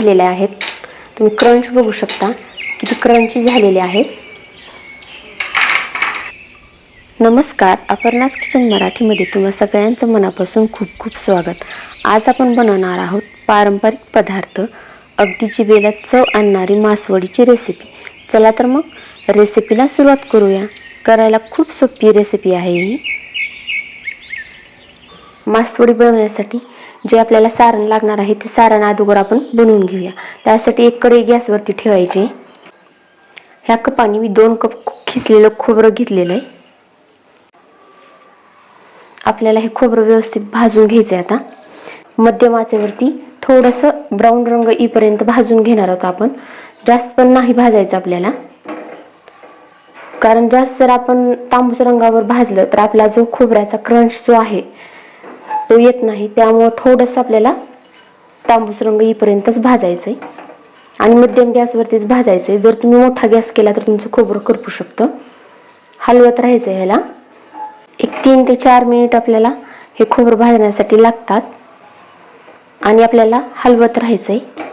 झालेल्या आहेत. तुम्ही क्रंच बघू शकता. किती क्रंची झालेले आहेत. नमस्कार. अपर्णास किचन मराठीमध्ये तुम्हा सगळ्यांचं मनापासून खूप खूप स्वागत. आज आपण बनवणार आहोत पारंपरिक पदार्थ. अगदी जिबेला चव आणणारी मासवडीची रेसिपी चला तर मग रेसिपीला सुरुवात करूया. करायला खूप सोपी रेसिपी आहे ही. मासवडी बनवण्यासाठी जे आपल्याला सारण लागणार आहे ते सारण अगोदर आपण बनवून घेऊया. त्यासाठी एक कढई गॅसवरती ठेवायची. ह्या कपाने मी दोन कप खिसलेलं खोबरं घेतलेलं आहे. आपल्याला हे खोबरं व्यवस्थित भाजून घ्यायचं आहे आता. मध्यम आचेवरती थोडंसं ब्राऊन रंग येईपर्यंत भाजून घेणार आहोत आपण. जास्त पण नाही भाजायचं आपल्याला. कारण जास्त जर आपण तांबूस रंगावर भाजलं तर आपला जो खोबऱ्याचा क्रंच जो आहे तो येत नाही त्यामुळं थोडंसं आपल्याला तांबूस रंग येईपर्यंतच भाजायचं आहे आणि मध्यम गॅसवरतीच भाजायचं आहे जर तुम्ही मोठा गॅस केला तर तुमचं खोबरं करपू शकतं. हलवत राहायचं आहे ह्याला. एक तीन ते चार मिनिट आपल्याला हे खोबरं भाजण्यासाठी लागतात. आणि आपल्याला हलवत राहायचं आहे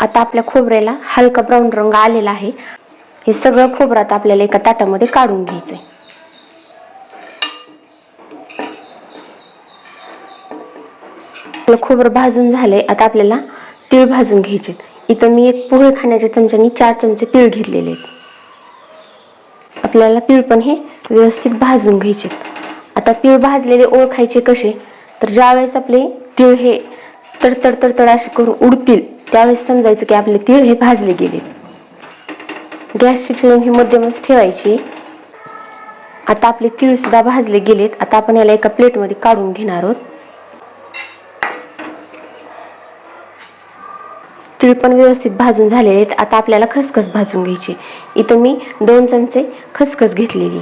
आता आपल्या खोबऱ्याला हलका ब्राऊन रंग आलेला आहे. हे सगळं खोबरं आता आपल्याला एका ताटामध्ये काढून घ्यायचं आहे आपलं खोबरं भाजून झालंय आता आपल्याला तीळ भाजून घ्यायचे इथं मी एक पोहे खाण्याच्या चमच्यानी चार चमचे तीळ घेतलेले आहेत. आपल्याला तीळ पण हे व्यवस्थित भाजून घ्यायचे आता तीळ भाजलेले ओळखायचे कसे? तर ज्यावेळेस आपले तीळ हे तडतड तडतड असे करून उडतील त्यावेळेस समजायचं की आपले तीळ हे भाजले गेले. गॅसची फ्लेम ही मध्यमच ठेवायची. आता आपले तीळ सुद्धा भाजले गेलेत. आता आपण याला एका प्लेटमध्ये काढून घेणार आहोत. तीळ पण व्यवस्थित भाजून झालेले आहेत. आता आपल्याला खसखस भाजून घ्यायची. इथं मी दोन चमचे खसखस घेतलेली.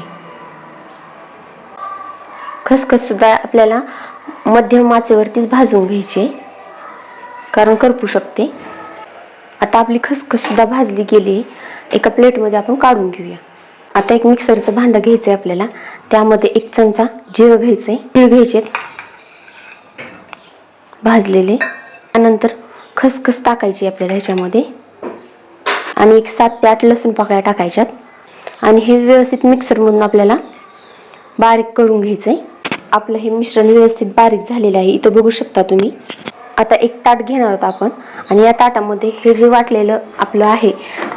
खसखस सुद्धा आपल्याला मध्यम माचेवरतीच भाजून घ्यायची. कारण करपू शकते. आता आपली खसखस सुद्धा भाजली गेली. एका प्लेटमध्ये आपण काढून घेऊया. आता एक मिक्सरचं भांडं घ्यायचं आहे आपल्याला. त्यामध्ये एक चमचा जिरं घ्यायचं आहे तीळ घ्यायचे भाजलेले. त्यानंतर खसखस टाकायची आपल्याला ह्याच्यामध्ये. आणि एक सात ते आठ लसूण पाकळ्या टाकायच्यात. आणि हे व्यवस्थित मिक्सरमधून आपल्याला बारीक करून घ्यायचं आहे आपलं हे मिश्रण व्यवस्थित बारीक झालेलं आहे. इथं बघू शकता तुम्ही. आता एक ताट घेणार आहोत आपण. आणि या ताटामध्ये हे जे वाटलेलं आपलं आहे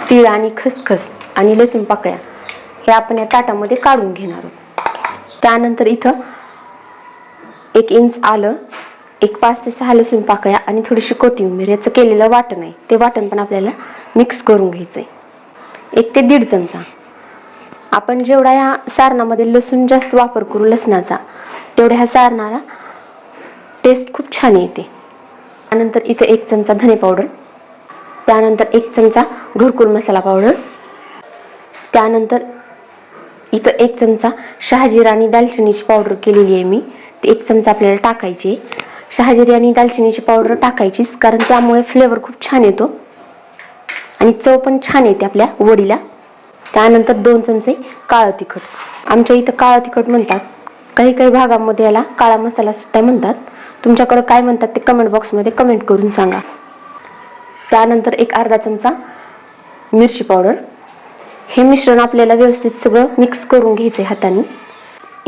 तीळ आणि खसखस आणि लसूण पाकळ्या हे आपण या ताटामध्ये काढून घेणार आहोत. त्यानंतर इथं एक इंच आलं एक पाच ते सहा लसूण पाकळ्या आणि थोडीशी कोथिंबीर याचं केलेलं वाटण आहे. ते वाटण पण आपल्याला मिक्स करून घ्यायचं आहे एक ते दीड चमचा. आपण जेवढा या सारणामध्ये लसूण जास्त वापर करू लसणाचा तेवढ्या ह्या सारणाला टेस्ट खूप छान येते. त्यानंतर इथं एक चमचा धने पावडर त्यानंतर एक चमचा घरकुल मसाला पावडर त्यानंतर इथं एक चमचा शहाजीरा आणि दालचिनीची पावडर केलेली आहे मी. ते एक चमचा आपल्याला टाकायची शहाजिरी आणि दालचिनीची पावडर टाकायचीच कारण त्यामुळे फ्लेवर खूप छान येतो. आणि चव पण छान येते आपल्या वडीला. त्यानंतर दोन चमचे काळं तिखट. आमच्या इथं काळं तिखट म्हणतात. काही काही भागामध्ये याला काळा मसाला सुद्धा म्हणतात. तुमच्याकडं काय म्हणतात ते कमेंट बॉक्समध्ये कमेंट करून सांगा. त्यानंतर एक अर्धा चमचा मिरची पावडर. हे मिश्रण आपल्याला व्यवस्थित सगळं मिक्स करून घ्यायचं आहे हाताने.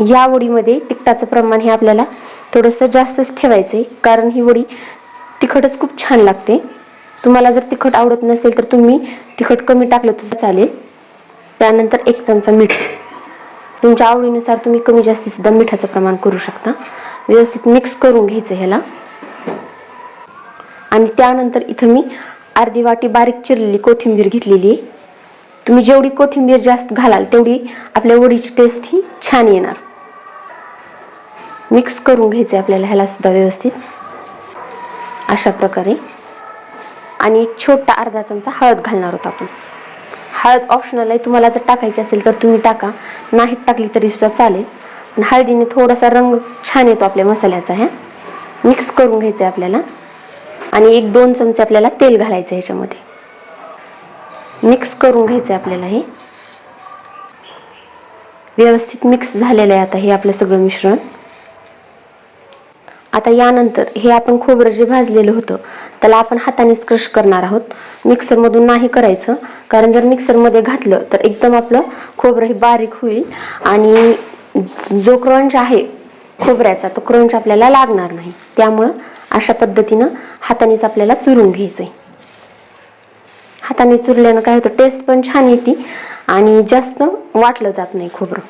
या वडीमध्ये तिखटाचं प्रमाण हे आपल्याला थोडंसं जास्तच ठेवायचं आहे कारण ही वडी तिखटच खूप छान लागते. तुम्हाला जर तिखट आवडत नसेल तर तुम्ही तिखट कमी टाकलं तर चालेल. त्यानंतर एक चमचा मीठ. तुमच्या आवडीनुसार तुम्ही कमी जास्तीसुद्धा मिठाचं प्रमाण करू शकता. व्यवस्थित मिक्स करून घ्यायचं ह्याला. आणि त्यानंतर इथं मी अर्धी वाटी बारीक चिरलेली कोथिंबीर घेतलेली आहे. तुम्ही जेवढी कोथिंबीर जास्त घालाल तेवढी आपल्या वडीची टेस्ट ही छान येणार. मिक्स करून घ्यायचं आहे आपल्याला ह्यालासुद्धा व्यवस्थित. अशा प्रकारे. आणि एक छोटा अर्धा चमचा हळद घालणार आहोत आपण. हळद ऑप्शनल आहे. तुम्हाला जर टाकायची असेल तर तुम्ही टाका. नाहीत टाकली तरी सुद्धा चालेल. पण हळदीने थोडासा रंग छान येतो आपल्या मसाल्याचा ह्या मिक्स करून घ्यायचं आहे आपल्याला. आणि एक दोन चमचे आपल्याला तेल घालायचं आहे ह्याच्यामध्ये. मिक्स करून घ्यायचं आहे आपल्याला हे. व्यवस्थित मिक्स झालेलं आहे आता हे आपलं सगळं मिश्रण. आता यानंतर हे आपण खोबरं जे भाजलेलं होतं त्याला आपण हातानेच क्रश करणार आहोत. मिक्सरमधून नाही करायचं कारण जर मिक्सरमध्ये घातलं तर एकदम आपलं खोबरं हे बारीक होईल. आणि जो क्रंच आहे खोबऱ्याचा तो क्रंच आपल्याला लागणार नाही. त्यामुळं अशा पद्धतीनं हातानेच आपल्याला चुरून घ्यायचं आहे हाताने चुरल्यानं काय होतं टेस्ट पण छान येते आणि जास्त वाटलं जात नाही खोबरं.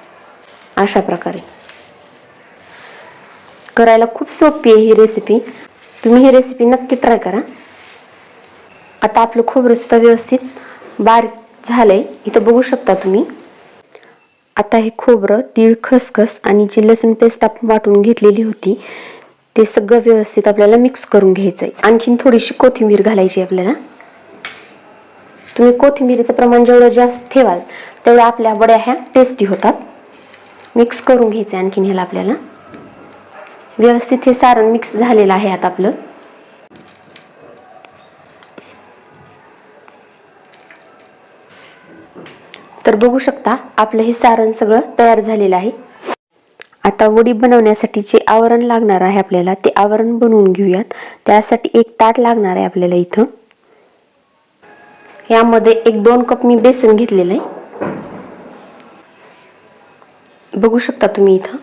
अशा प्रकारे. करायला खूप सोपी आहे ही रेसिपी तुम्ही ही रेसिपी नक्की ट्राय करा. आता आपलं खोबरं सुद्धा व्यवस्थित बारीक आहे इथं बघू शकता तुम्ही. आता हे खोबरं तीळ खसखस आणि जी लसूण पेस्ट आपण वाटून घेतलेली होती ते सगळं व्यवस्थित आपल्याला मिक्स करून घ्यायचं आहे आणखीन थोडीशी कोथिंबीर घालायची आहे आपल्याला. तुम्ही कोथिंबीरीचं प्रमाण जेवढं जास्त ठेवाल तेवढ्या आपल्या वड्या ह्या टेस्टी होतात. मिक्स करून घ्यायचं आणखीन ह्याला आपल्याला. व्यवस्थित हे सारण मिक्स झालेलं आहे आता आपलं. तर बघू शकता आपलं हे सारण सगळं तयार झालेलं आहे. आता वडी बनवण्यासाठी जे आवरण लागणार आहे आपल्याला ते आवरण बनवून घेऊयात. त्यासाठी एक ताट लागणार आहे आपल्याला इथं. यामध्ये एक दोन कप मी बेसन घेतलेलं आहे. बघू शकता तुम्ही इथं.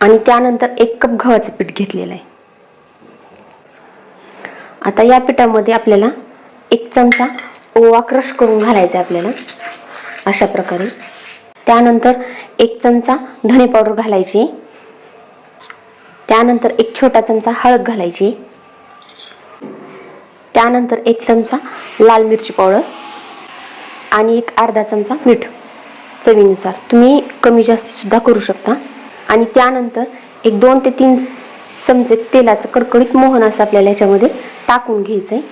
आणि त्यानंतर एक कप गव्हाचं पीठ घेतलेलं आहे. आता या पिठामध्ये आपल्याला एक चमचा ओवा क्रश करून घालायचा आहे आपल्याला. अशा प्रकारे. त्यानंतर एक चमचा धने पावडर घालायची. त्यानंतर एक छोटा चमचा हळद घालायची. त्यानंतर एक चमचा लाल मिरची पावडर आणि एक अर्धा चमचा मीठ चवीनुसार. तुम्ही कमी जास्त सुद्धा करू शकता. आणि त्यानंतर एक दोन ते तीन चमचे तेलाचं कडकडीत मोहन असं आपल्याला याच्यामध्ये टाकून घ्यायचं आहे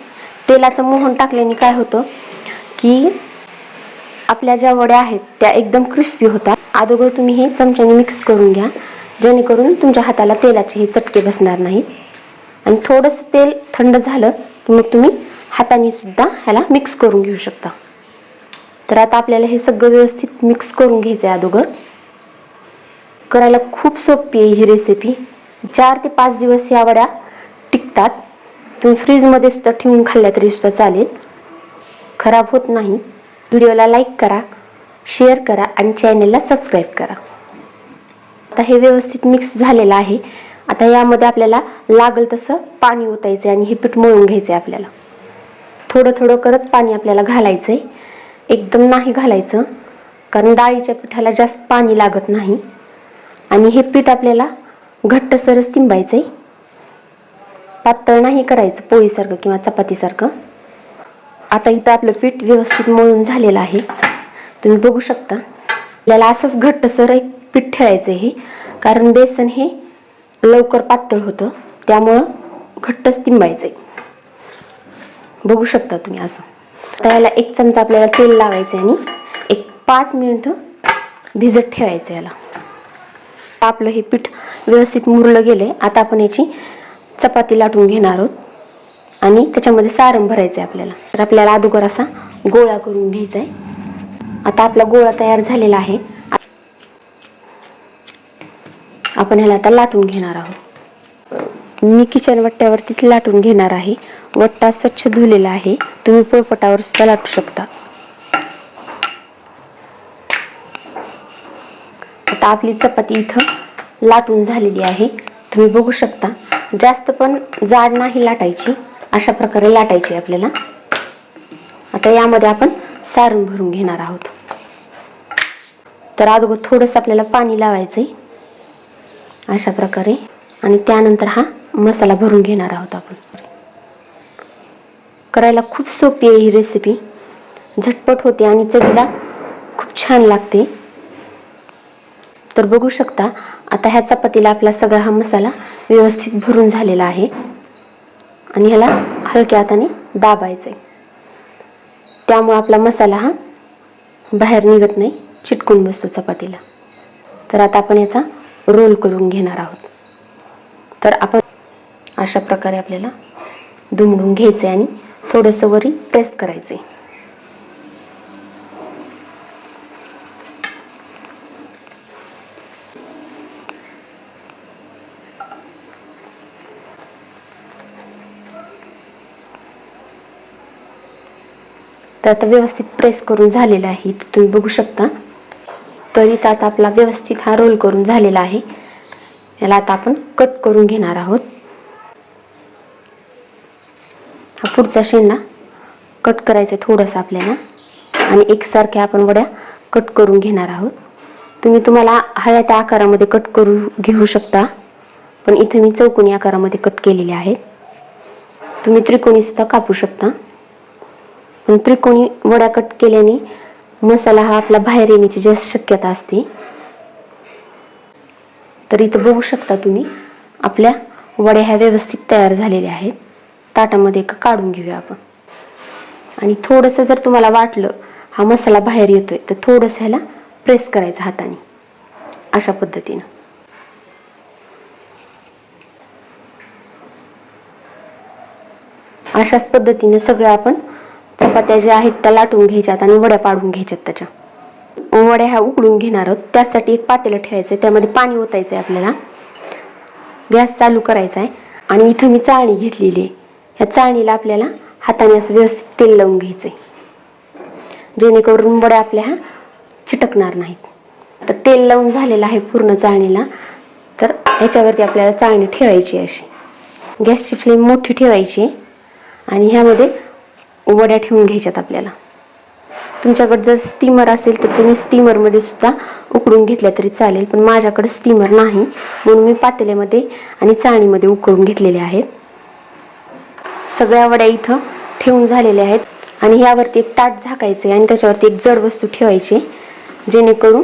तेलाचं मोहन टाकल्याने काय होतं की आपल्या ज्या वड्या आहेत त्या एकदम क्रिस्पी होतात. अगोदर तुम्ही हे चमच्याने मिक्स करून घ्या. जेणेकरून तुमच्या हाताला तेलाचे हे चटके बसणार नाहीत. आणि थोडंसं तेल थंड झालं की मग तुम्ही हाताने सुद्धा ह्याला मिक्स करून घेऊ शकता. तर आता आपल्याला हे सगळं व्यवस्थित मिक्स करून घ्यायचं आहे अगोदर. करायला खूप सोपी आहे ही रेसिपी चार ते पाच दिवस या वड्या टिकतात. तुम्ही फ्रीजमध्ये सुद्धा ठेवून खाल्ल्या तरी सुद्धा चालेल. खराब होत नाही. व्हिडिओला लाईक करा शेअर करा आणि चॅनलला सबस्क्राईब करा. आता हे व्यवस्थित मिक्स झालेलं आहे. आता यामध्ये आपल्याला लागल तसं पाणी ओतायचं आणि हे पीठ मळून घ्यायचं आहे आपल्याला. थोडं थोडं करत पाणी आपल्याला घालायचं आहे एकदम नाही घालायचं. कारण डाळीच्या पिठाला जास्त पाणी लागत नाही. आणि हे पीठ आपल्याला घट्टसरच तिंबायचं आहे पातळ नाही करायचं पोळीसारखं किंवा चपातीसारखं. आता इथं आपलं पीठ व्यवस्थित मळून झालेलं आहे. तुम्ही बघू शकता. आपल्याला असंच घट्टसर एक पीठ ठेवायचं आहे कारण बेसन हे लवकर पातळ होतं. त्यामुळं घट्टच तिंबायचं आहे बघू शकता तुम्ही असं. आता याला एक चमचा आपल्याला तेल लावायचं आहे आणि एक पाच मिनिटं भिजत ठेवायचं याला. आपलं हे पीठ व्यवस्थित मुरलं गेले आता आपण याची चपाती लाटून घेणार आहोत. आणि त्याच्यामध्ये सारण भरायचं आहे आपल्याला. तर आपल्याला अगोदर असा गोळा करून घ्यायचा आहे आता आपला गोळा तयार झालेला आहे. आपण ह्याला आता लाटून घेणार आहोत. मी किचन वट्ट्यावरतीच लाटून घेणार आहे. वट्टा स्वच्छ धुलेला आहे. तुम्ही पोळपटावर सुद्धा लाटू शकता. आता आपली चपाती इथं लाटून झालेली आहे. तुम्ही बघू शकता. जास्त पण जाड नाही लाटायची. अशा प्रकारे लाटायची आपल्याला. आता यामध्ये आपण सारण भरून घेणार आहोत. तर अगोदर थोडंसं आपल्याला पाणी लावायचं आहे अशा प्रकारे. आणि त्यानंतर हा मसाला भरून घेणार आहोत आपण. करायला खूप सोपी आहे ही रेसिपी झटपट होते आणि चवीला खूप छान लागते. तर बघू शकता आता ह्या चपातीला आपला सगळा हा मसाला व्यवस्थित भरून झालेला आहे. आणि ह्याला हलक्या हाताने दाबायचं आहे त्यामुळे आपला मसाला हा बाहेर निघत नाही चिटकून बसतो चपातीला. तर आता आपण याचा रोल करून घेणार आहोत. तर आपण अशा प्रकारे आपल्याला दुमडून घ्यायचं आहे आणि थोडंसं वरी प्रेस करायचं आहे तर आता व्यवस्थित प्रेस करून झालेला आहे. इथं तुम्ही बघू शकता. तर इथं आता आपला व्यवस्थित हा रोल करून झालेला आहे. याला आता आपण कट करून घेणार आहोत. हा पुढचा शेंडा कट करायचा आहे थोडंसं आपल्याला. आणि एकसारख्या आपण वड्या कट करून घेणार आहोत. तुम्ही तुम्हाला हव्या त्या आकारामध्ये कट करू घेऊ शकता. पण इथे मी चौकोनी आकारामध्ये कट केलेले आहेत. तुम्ही त्रिकोणीसुद्धा कापू शकता. त्रिकोणी वड्या कट केल्याने मसाला हा आपला बाहेर येण्याची जास्त शक्यता असते. तर इथं बघू शकता तुम्ही आपल्या वड्या ह्या व्यवस्थित तयार झालेल्या आहेत. ताटामध्ये एक काढून घेऊया आपण. आणि थोडंसं जर तुम्हाला वाटलं हा मसाला बाहेर येतोय तर थोडंसं ह्याला प्रेस करायचं हाताने. अशा पद्धतीनं. अशाच पद्धतीने सगळं आपण चपात्या ज्या आहेत त्या लाटून घ्यायच्यात आणि वड्या पाडून घ्यायच्यात त्याच्या. वड्या ह्या उकडून घेणार आहोत. त्यासाठी एक पातेलं ठेवायचं आहे त्यामध्ये पाणी ओतायचं आहे आपल्याला. गॅस चालू करायचा आहे आणि इथं मी चाळणी घेतलेली आहे. ह्या चाळणीला आपल्याला हाताने असं व्यवस्थित तेल लावून घ्यायचं आहे जेणेकरून वड्या आपल्या ह्या चिटकणार नाहीत. तर तेल लावून झालेलं आहे पूर्ण चाळणीला. तर ह्याच्यावरती आपल्याला चाळणी ठेवायची आहे अशी. गॅसची फ्लेम मोठी ठेवायची आहे. आणि ह्यामध्ये वड्या ठेवून घ्यायच्यात आपल्याला. तुमच्याकडे जर स्टीमर असेल तर तुम्ही स्टीमरमध्ये सुद्धा उकडून घेतल्या तरी चालेल पण माझ्याकडे स्टीमर नाही. म्हणून मी पातेल्यामध्ये आणि चाळणीमध्ये उकडून घेतलेले आहेत. सगळ्या वड्या इथं ठेवून झालेल्या आहेत आणि ह्यावरती एक ताट झाकायचं आणि त्याच्यावरती एक जड वस्तू ठेवायची जेणेकरून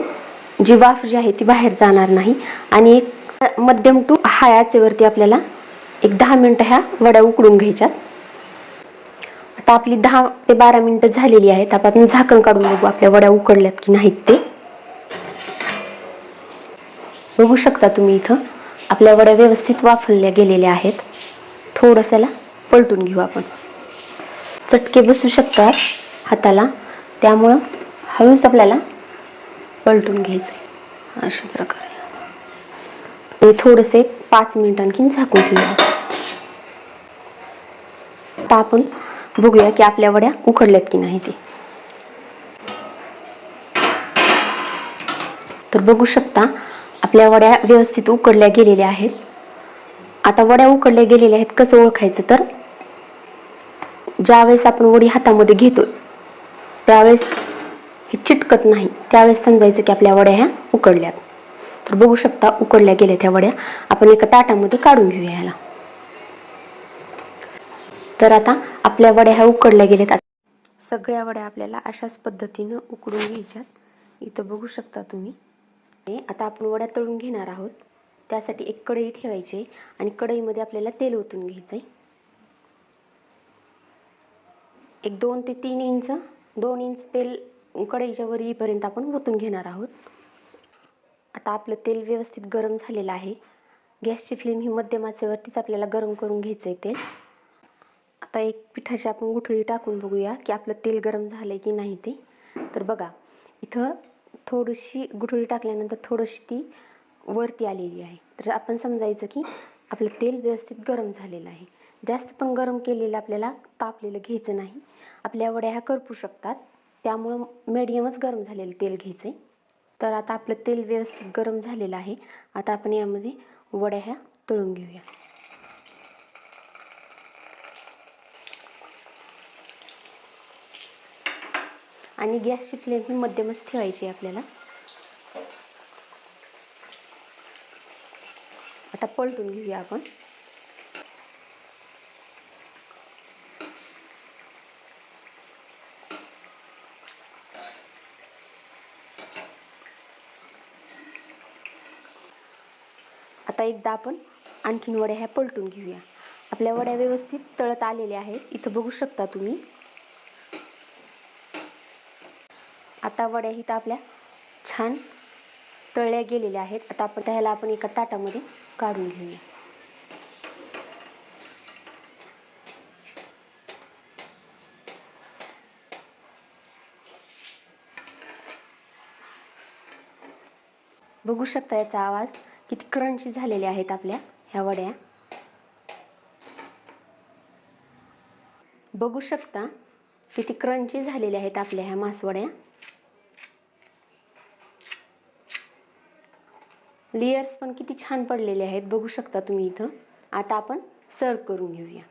जी वाफ जी आहे ती बाहेर जाणार नाही आणि एक मध्यम टू हाय आचेवरती आपल्याला एक दहा मिनटं ह्या वड्या उकडून घ्यायच्यात. आता आपली दहा ते बारा मिनिटं झालेली आहेत. आपण झाकण काढून बघू आपल्या वड्या उकडल्यात की नाहीत ते. बघू शकता तुम्ही इथं आपल्या वड्या व्यवस्थित वाफरल्या गेलेल्या आहेत. थोडंसं पलटून घेऊ आपण. चटके बसू शकतात हाताला. त्यामुळं हळूच आपल्याला पलटून घ्यायचं आहे अशा प्रकारे. आणि थोडंसं पाच मिनिट आणखीन झाकून ठेवूया. आता आपण बघूया की आपल्या वड्या उकडल्यात की नाही ते. तर बघू शकता आपल्या वड्या व्यवस्थित उकडल्या गेलेल्या आहेत. आता वड्या उकडल्या गेलेल्या आहेत कसं ओळखायचं तर? ज्यावेळेस आपण वडी हातामध्ये घेतो त्यावेळेस हे चिटकत नाही. त्यावेळेस समजायचं की आपल्या वड्या ह्या उकडल्यात. तर बघू शकता उकडल्या गेल्या त्या वड्या. आपण एका ताटामध्ये काढून घेऊया ह्याला. तर आता आपल्या वड्या ह्या उकडल्या गेल्यात. सगळ्या वड्या आपल्याला अशाच पद्धतीनं उकडून घ्यायच्यात. इथं बघू शकता तुम्ही. आता आपण वड्या तळून घेणार आहोत. त्यासाठी एक कढई ठेवायची आणि कढईमध्ये आपल्याला तेल ओतून घ्यायचं आहे एक दोन ते तीन इंच दोन इंच तेल कढईच्या वर येईपर्यंत आपण ओतून घेणार आहोत. आता आपलं तेल व्यवस्थित गरम झालेलं आहे. गॅसची फ्लेम ही मध्यम आचेवरतीच आपल्याला गरम करून घ्यायचं आहे तेल. आता एक पिठाची आपण गुठळी टाकून बघूया की आपलं तेल गरम झालं आहे की नाही ते. तर बघा इथं थोडीशी गुठळी टाकल्यानंतर थोडीशी ती वरती आलेली आहे. तर आपण समजायचं की आपलं तेल व्यवस्थित गरम झालेलं आहे. जास्त पण गरम केलेलं आपल्याला तापलेलं घ्यायचं नाही. आपल्या वड्या ह्या करपू शकतात. त्यामुळं मीडियमच गरम झालेलं तेल घ्यायचं आहे तर आता आपलं तेल व्यवस्थित गरम झालेलं आहे. आता आपण यामध्ये वड्या ह्या तळून घेऊया. आणि गॅसची फ्लेम ही मध्यमच ठेवायची आहे आपल्याला. आता पलटून घेऊया आपण. आता एकदा आपण आणखीन वड्या ह्या पलटून घेऊया. आपल्या वड्या व्यवस्थित तळत आलेल्या आहेत. इथं बघू शकता तुम्ही. आता वड्या इथं आपल्या छान तळल्या गेलेल्या आहेत. आता आपण त्याला आपण एका ताटामध्ये काढून घेऊया. बघू शकता याचा आवाज किती क्रंची झालेले आहेत आपल्या ह्या वड्या. बघू शकता किती क्रंची झालेल्या आहेत आपल्या ह्या मासवड्या. लेयर्स पण किती छान पडलेले आहेत. बघू शकता तुम्ही इथं. आता आपण सर्व करून घेऊया.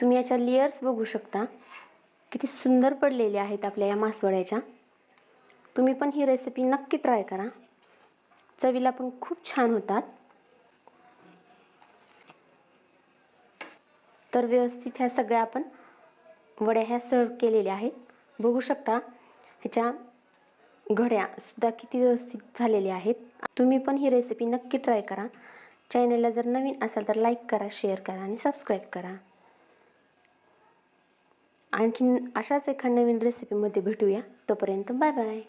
तुम्ही याच्या लेयर्स बघू शकता. किती सुंदर पडलेले आहेत आपल्या या मासवड्याच्या. तुम्ही पण ही रेसिपी नक्की ट्राय करा. चवीला पण खूप छान होतात. तर व्यवस्थित ह्या सगळ्या आपण वड्या ह्या सर्व केलेल्या आहेत. बघू शकता ह्याच्या घड्या सुद्धा किती व्यवस्थित झालेल्या आहेत. तुम्ही पण ही रेसिपी नक्की ट्राय करा. चॅनलला जर नवीन असाल तर लाईक करा शेअर करा आणि सबस्क्राईब करा. आणखीन अशाच एका नवीन रेसिपीमध्ये भेटूया. तोपर्यंत बाय बाय